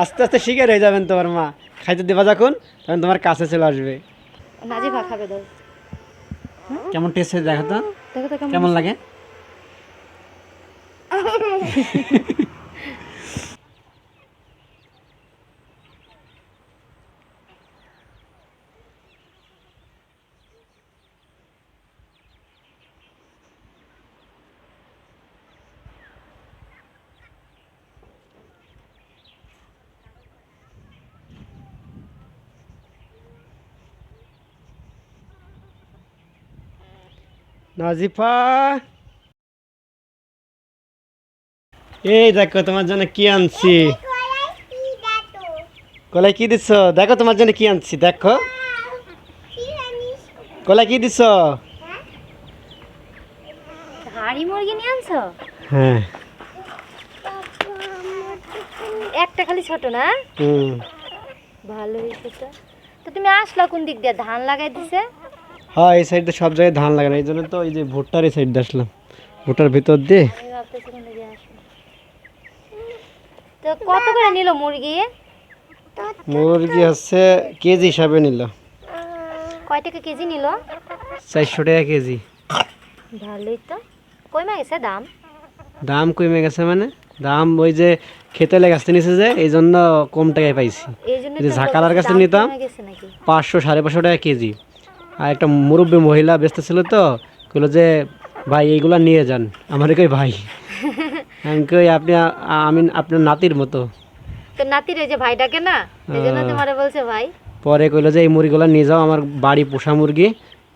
আস্তে আস্তে শিকার হয়ে যাবেন তোমার মা। খাইতে দেবা যখন তখন তোমার কাছে চলে আসবে। নাজিফা খাবে দাও। কেমন টেস্ট দেখো তো। দেখো তো কেমন লাগে? নাজিফা। এই দেখো তোমার জন্য কি আনছি? কলাই কি দিছ? দেখো তোমার জন্য কি আনছি দেখো। কলাই কি দিছ? হাড়ি মুরগি নিয়ে আনছো? হ্যাঁ। একটা খালি ছোট না? হুম। ভালো হয়েছে তো তো তুমি আসলা কোন দিক দিয়ে? ধান লাগাই দিছে? হ্যাঁ এই সাইডে সব জায়গায় ধান লাগানো এই জন্য তো এই যে ভুট্টার এই সাইড আসলাম। ভুট্টার ভিতর দিয়ে। তো কত করে নিল মুরগি? মুরগি হচ্ছে কেজি হিসাবে নিল। কয় টাকা কেজি নিল? চারশো টাকা কেজি। ভালোই তো। কইমা গেছে দাম? দাম কমে গেছে মানে? দাম ওই যে খেতে লেগে আসতে নিছে যে এই জন্য কম টাকায় পাইছি। ঝাঁকালার কাছে নিতাম পাঁচশো সাড়ে পাঁচশো টাকা কেজি। আর একটা মুরব্বী মহিলা ব্যস্ত ছিল তো বলল যে ভাই এইগুলা নিয়ে যান। আমার কই ভাই। আমি কই আপনি আমি আপনার নাতির মতো। তো নাতির এই যে ভাইটাকে না এই জন্য তোমারে বলছে ভাই। পরে কইলো যে এই মুরগিগুলো নিয়ে যাও আমার বাড়ি পোষা মুরগি।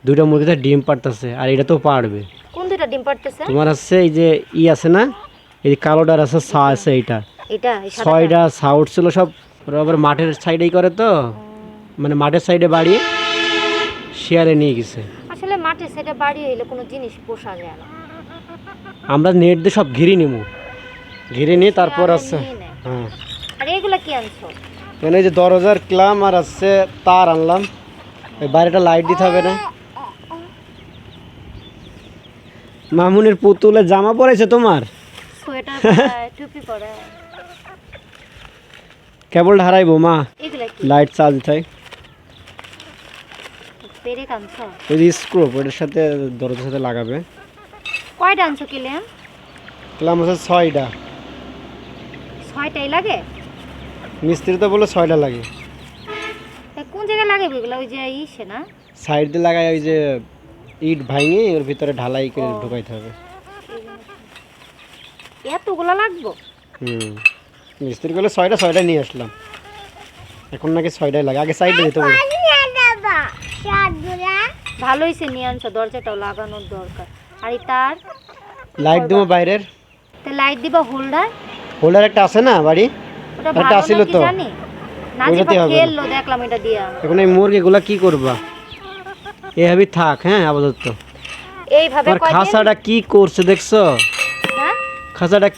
দুইটা মুরগিতে ডিম পারতেছে আর এটা তো পারবে কোন দুটা ডিম পাড়তেছে? তোমার হচ্ছে এই যে ই আছে না এই কালোটার আছে ছা আছে এইটা। এটা ছয়টা সাউট ছিল সব আবার মাঠের সাইডেই করে তো। মানে মাঠের সাইডে বাড়ি। শেয়ারে নিয়ে গেছে। আসলে মাঠে সেটা বাড়ি হইলে কোনো জিনিস পোষা যায় না। আমরা নেট দিয়ে সব ঘিরে নিব ঘিরে নিয়ে তারপর আছে হ্যাঁ। আর এগুলা কি আনছো? এখানে যে দরজার ক্লাম আর আছে তার আনলাম। ওই বাইরেটা লাইট দিতে হবে না। মামুনের পুতুলে জামা পরেছে তোমার? সোয়েটার টুপি কেবল হারাইবো মা। লাইট চার্জ থাকে পেরে আনছো ওই যে স্ক্রু ওটার সাথে দরজার সাথে লাগাবে। কয়টা আনছো কিলেন ক্লাম আছে ছয়টা। ছয়টাই লাগে? মিস্ত্রি তো বলে ছয়টা লাগে। কোন জায়গায় লাগাবে এগুলো? ওই যে ইসে না? সাইড দিয়ে লাগায় ওই যে ইট ভাঙে ওর ভিতরে ঢালাই করে। ঢুকাইতে হবে। এতগুলো লাগবো? হুম। মিস্ত্রি করলে ছয়টা ছয়টা নিয়ে আসলাম। এখন নাকি ছয়টাই লাগে। আগে সাইডে দিতে বলে। ভালো হয়েছে নিয়ে আনছো দরজাটাও লাগানোর দরকার। আর তার? লাইট দেবো বাইরের? তা লাইট দিবা হোল্ডার হোল্ডার একটা আছে না বাড়ি? একটা ভালো তো। জানি? না যে ওইটাতে হবে। না। খেললো দেখলাম এটা দিয়া। এখন এই মুরগিগুলা কি করবা? থাক হ্যাঁ আপাতত। এইভাবে কয়দিন? কি করছে দেখছ? হ্যাঁ?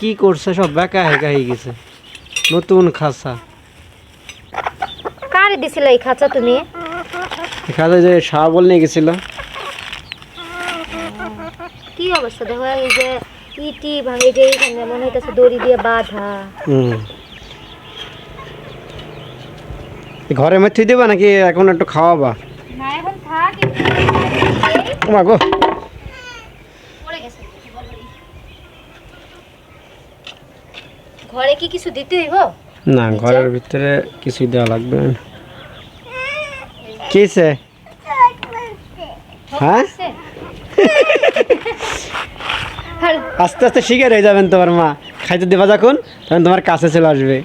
কি করছে সব বেকা হেকা হয়ে গেছে। নতুন খাঁচা কারে দিছিলে এই খাঁচা তুমি? খাঁচা যে শাবল নিয়ে গেছিল। কি অবস্থা? দেখো এই যে ইটি ভাঙে যে এইখানে মনে হইতেছে দড়ি দিয়ে বাঁধা। হুম। ঘরের মধ্যে দেবা নাকি এখন একটু খাওয়াবা? না এখন থাক ও মা গো। পড়ে গেছে ঘরে কি কিছু দিতে হইব? না ঘরের ভিতরে কিছুই দেওয়া লাগবে। না কিসে হ্যাঁ? আস্তে আস্তে শিকার হয়ে যাবেন তোমার মা। খাইতে দেবা যখন তখন তোমার কাছে চলে আসবে।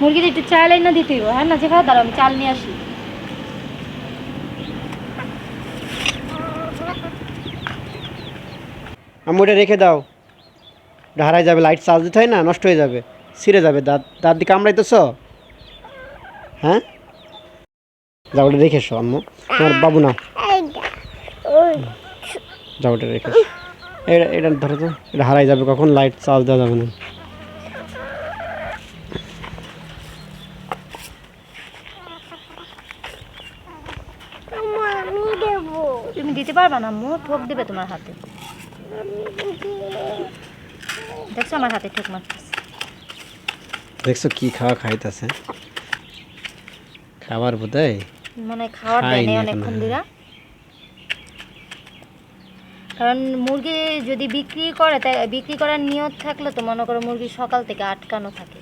মুরগিটা একটু চাল না দিতে হ্যাঁ না? দাঁড়াও আমি চাল নিয়ে আসি। আমি ওটা রেখে দাও। হারাই যাবে লাইট চার্জ দিতে হয় না নষ্ট হয়ে যাবে ছিঁড়ে যাবে দাঁত। দাঁত দিয়ে কামড়াইতেছ? হ্যাঁ? যাও ওটা রেখে এসো আম্মু। তোমার বাবু না যাও ওটা রেখে এসো। এটা এটা ধরো তো এটা হারাই যাবে কখন লাইট চার্জ দেওয়া যাবে না। তুমি দিতে পারবা না ঠোক দেবে তোমার হাতে। দেখছ আমার হাতে ঠোক মারতেছে। দেখছ কি খাওয়া খাইতেছে? খাবার বোধহয়? মানে খাওয়ার দেয় নাই। অনেকক্ষণ ধরে কারণ মুরগি যদি বিক্রি করে তাই বিক্রি করার নিয়ত থাকলে তো মনে করো মুরগি সকাল থেকে আটকানো থাকে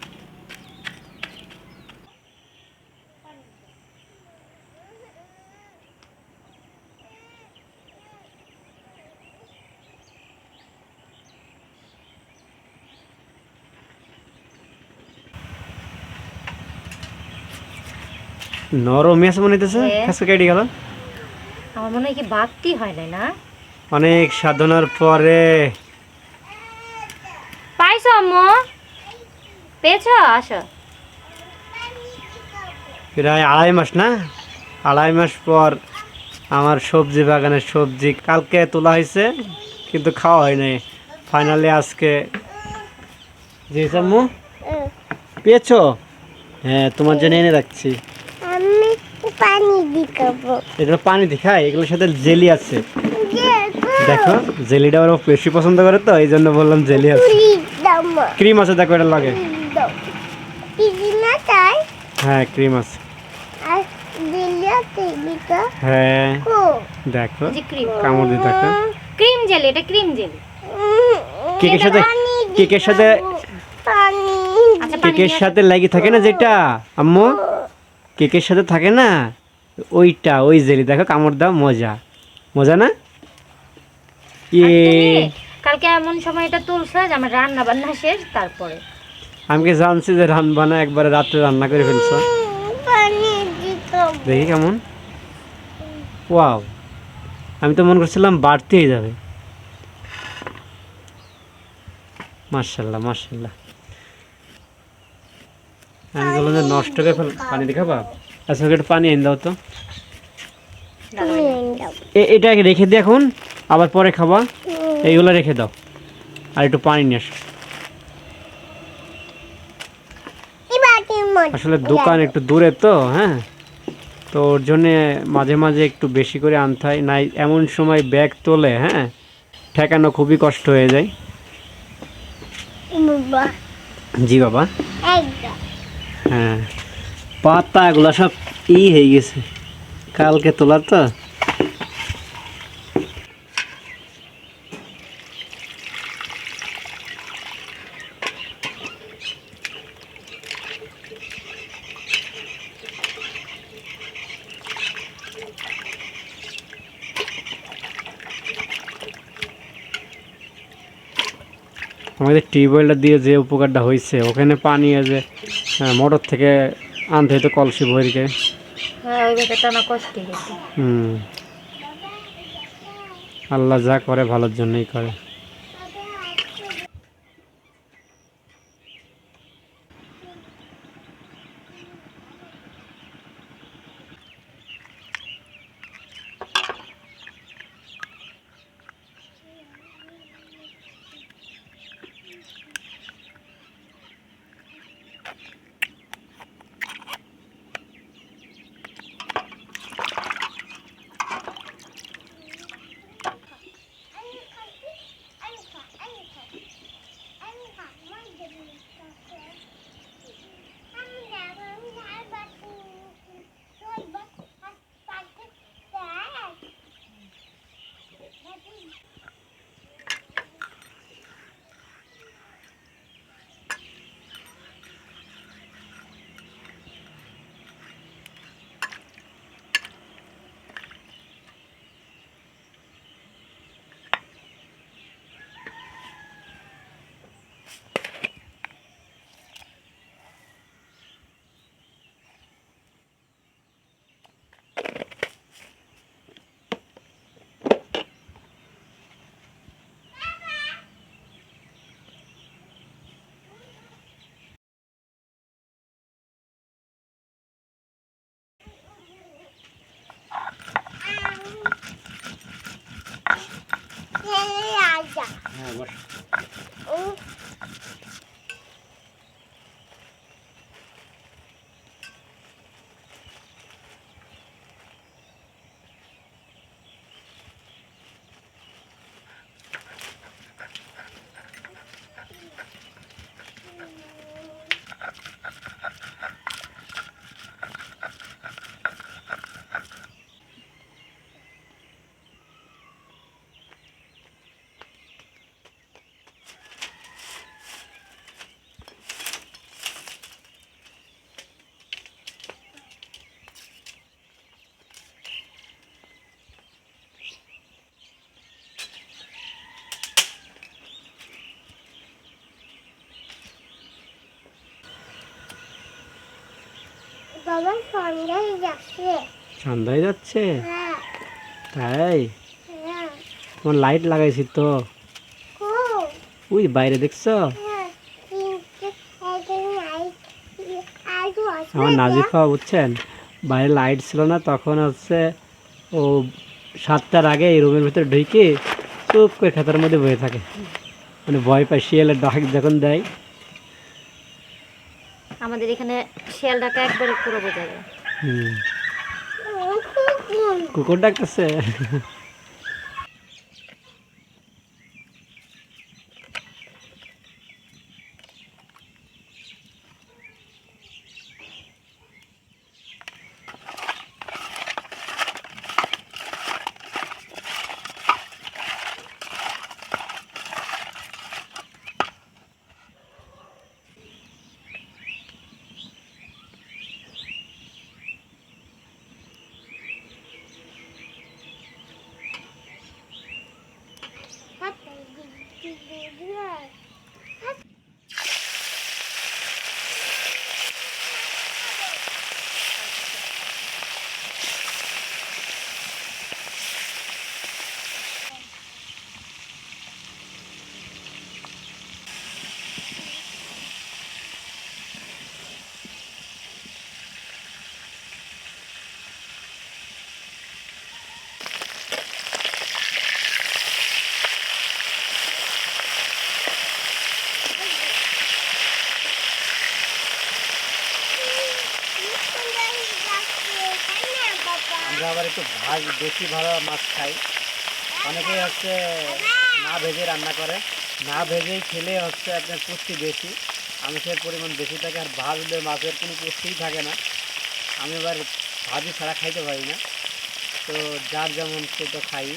নরমই আছে মনে হইতেছে। হ্যাঁ। খাসকে কেটে গেল। আমার মনে হয় কি বাড়তি হয় না না? অনেক সাধনার পরে। পাইছো আম্মু? পেয়েছ? আসো। প্রায় আড়াই মাস না? আড়াই মাস পর আমার সবজি বাগানের সবজি কালকে তোলা হয়েছে কিন্তু খাওয়া হয় নাই। ফাইনালি আজকে জি সাম্মু পেয়েছ? হ্যাঁ তোমার জন্য এনে রাখছি। পানি দিকাবো। এগুলো পানি দেখায় এগুলোর সাথে জেলি আছে। দেখো। জেলিটা ওরা বেশি পছন্দ করে তো এই জন্য বললাম জেলি আছে। ক্রিম আছে দেখো এটা লাগে। হ্যাঁ ক্রিম আছে। হ্যাঁ। দেখো কামড় দিয়ে দেখো। ক্রিম জেলি এটা ক্রিম জেলি। কেকের সাথে কেকের সাথে আচ্ছা কেকের সাথে লাগি থাকে না যেটা আম্মু? কেকের সাথে থাকে না? ওইটা ওই জেলি। দেখো কামড় দাও মজা। মজা না? আর ইয়ে। কালকে এমন সময় এটা তুলছো যে আমার রান্না বান্না শেষ তারপরে। আমি কি জানছি যে রান্না একবারে রাত্রে রান্না করে ফেলছো? দেখি কেমন। ওয়াও। আমি তো মনে করছিলাম বাড়তি হয়ে যাবে। মার্শাল্লাহ মার্শাল্লাহ আমি বললাম যে নষ্ট করে ফেল পানি দেখাবা? আচ্ছা ওকে একটু পানি এনে দাও তো। এটা রেখে দিয়ে এখন আবার পরে খাবা। এইগুলো রেখে দাও। আর একটু পানি নিয়ে আসো আসলে দোকান একটু দূরে তো হ্যাঁ? তো ওর জন্যে মাঝে মাঝে একটু বেশি করে আনতে হয়। নাই এমন সময় ব্যাগ তোলে হ্যাঁ? ঠেকানো খুবই কষ্ট হয়ে যায়। জি বাবা। হ্যাঁ পাতাগুলো সব ই হয়ে গেছে। কালকে তোলা তো। আমাদের টিউবওয়েলটা দিয়ে যে উপকারটা হয়েছে ওখানে পানি আছে মোটর থেকে আনতে হতো কলসি ভরিকে হ্যাঁ হুম। আল্লাহ যা করে ভালোর জন্যই করে। হ্যাঁ বস। বাবা সন্ধ্যায় যাচ্ছে। সন্ধ্যায় যাচ্ছে? হ্যাঁ। তাই? হ্যাঁ। তোমার লাইট লাগাইছি তো। ওই বাইরে দেখছ? হ্যাঁ আমার নাজিফা বুঝছেন? বাইরে লাইট ছিল না তখন হচ্ছে ও সাতটার আগে এই রুমের ভিতরে ঢুকে চুপ করে খাতার মধ্যে বয়ে থাকে। মানে ভয় পায় শিয়ালের ডাক যখন দেয় আমাদের এখানে শিয়াল ডাকা একবারে পুরো বোঝা যায় কুকুর ডাকতেছে আমরা আবার একটু ভাজ বেশি ভালো মাছ খাই। অনেকেই হচ্ছে না ভেজে রান্না করে। না ভেজেই খেলে হচ্ছে আপনার পুষ্টি বেশি। আমিষের পরিমাণ বেশি থাকে আর ভাজলে মাছের কোনো পুষ্টিই থাকে না। আমি এবার ভাজি ছাড়া খাইতে পারি না। তো যার যেমন সে তো খাই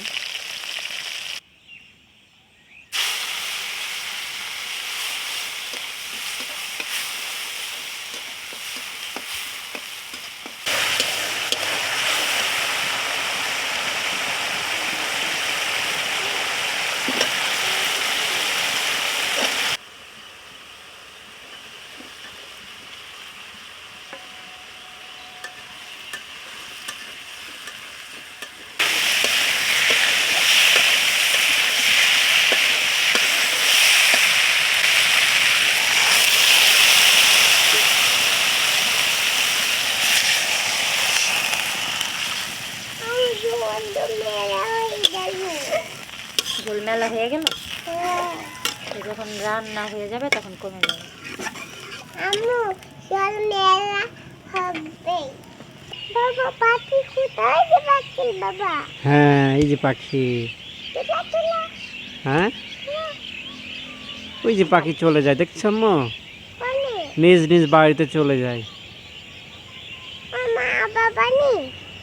ঝোল মেলা হয়ে গেল তো যখন রান্না হয়ে যাবে তখন কমে যাবে। আম্মু জল মেলা হবে। বাবা পাখি কোথায় যে পাখি বাবা? হ্যাঁ এই যে পাখি। হ্যাঁ? ওই যে পাখি চলে যায় দেখছ নিজ নিজ বাড়িতে চলে যায়। মা বাবা নেই?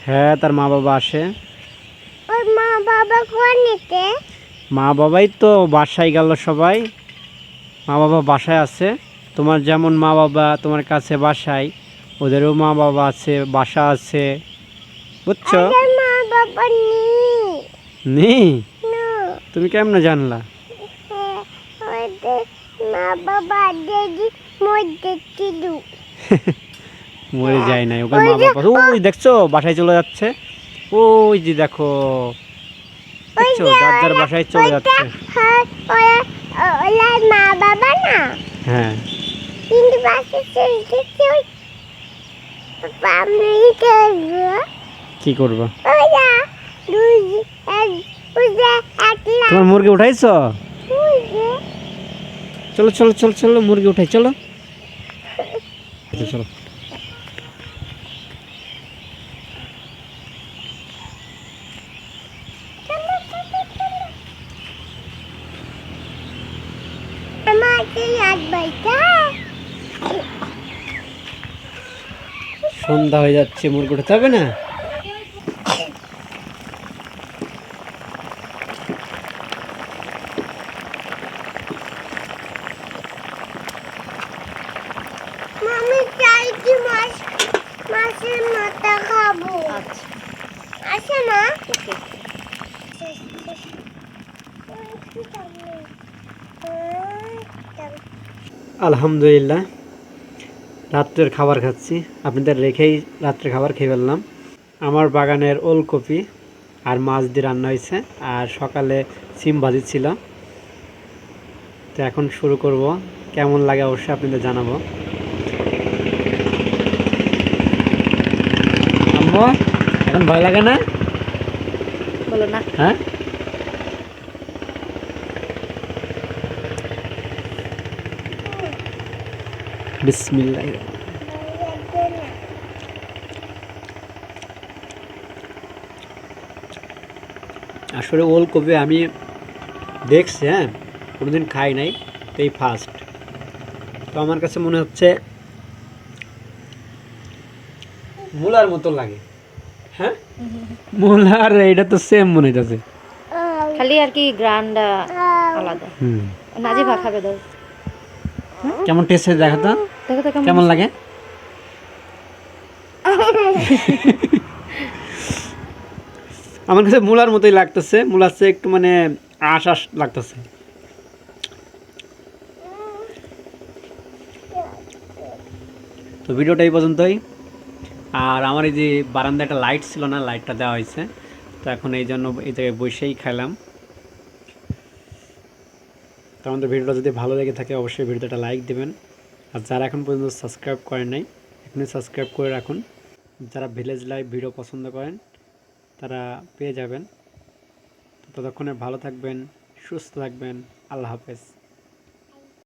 হ্যাঁ তার মা বাবা আসে। মা বাবা মা বাবাই তো বাসায় গেল সবাই। মা বাবা বাসায় আছে। তোমার যেমন মা বাবা তোমার কাছে বাসায় ওদেরও মা বাবা আছে বাসা আছে। বুঝছ? নেই। তুমি কেমনে জানলা? হ্যাঁ, মরে যায় নাই ওকে মা বাবা ওই দেখছ বাসায় চলে যাচ্ছে। ওই যে দেখো যার যার বাসায় চলে যাচ্ছে। ওরা মা বাবা না? হ্যাঁ। কিন্তু বাসে চলতেছে ওই আমি কি করব? ওরা একলা তোমার মুরগি উঠাইছো? চলো চলো চলো চলো মুরগি উঠাই চলো চলো। সন্ধ্যা হয়ে যাচ্ছে মুরগি উঠাতে হবে না? আলহামদুলিল্লাহ। রাত্রের খাবার খাচ্ছি। আপনাদের রেখেই রাত্রে খাবার খেয়ে ফেললাম। আমার বাগানের ওলকপি আর মাছ দিয়ে রান্না হয়েছে আর সকালে সিম ভাজি ছিল তো এখন শুরু করব। কেমন লাগে অবশ্যই আপনাদের জানাব। আম্মু এখন ভয় লাগে না? বলো না। হ্যাঁ? বিসমিল্লাহ। আসলে ওলকপি আমি দেখছি হ্যাঁ কোনোদিন খাই নাই তো এই ফার্স্ট তো আমার কাছে মনে হচ্ছে মূলার মতো লাগে। হ্যাঁ? মূলার এটা তো সেম মনে হইতেছে। খালি আর কি গ্রান্ড আলাদা। হুম। নাজিভা খাবে দাও। কেমন টেস্ট হয়েছে তো দেখো তো কেমন লাগে? আমার কাছে মূলার মতোই লাগতেছে। মূলার চেয়ে একটু মানে আশ আশ লাগতেছে। তো ভিডিওটা এই পর্যন্তই। আর আমার এই যে বারান্দায় একটা লাইট ছিল না লাইটটা দেওয়া হয়েছে। তো এখন এই জন্য এই জায়গায় বসেই খেলাম তো আমাদের ভিডিওটা যদি ভালো লেগে থাকে অবশ্যই ভিডিওটা লাইক দেবেন। আর যারা এখন পর্যন্ত সাবস্ক্রাইব করেন নাই, এখনই সাবস্ক্রাইব করে রাখুন। যারা ভিলেজ লাইভ ভিডিও পছন্দ করেন, তারা পেয়ে যাবেন। ততক্ষণে ভালো থাকবেন, সুস্থ থাকবেন। আল্লাহ হাফেজ।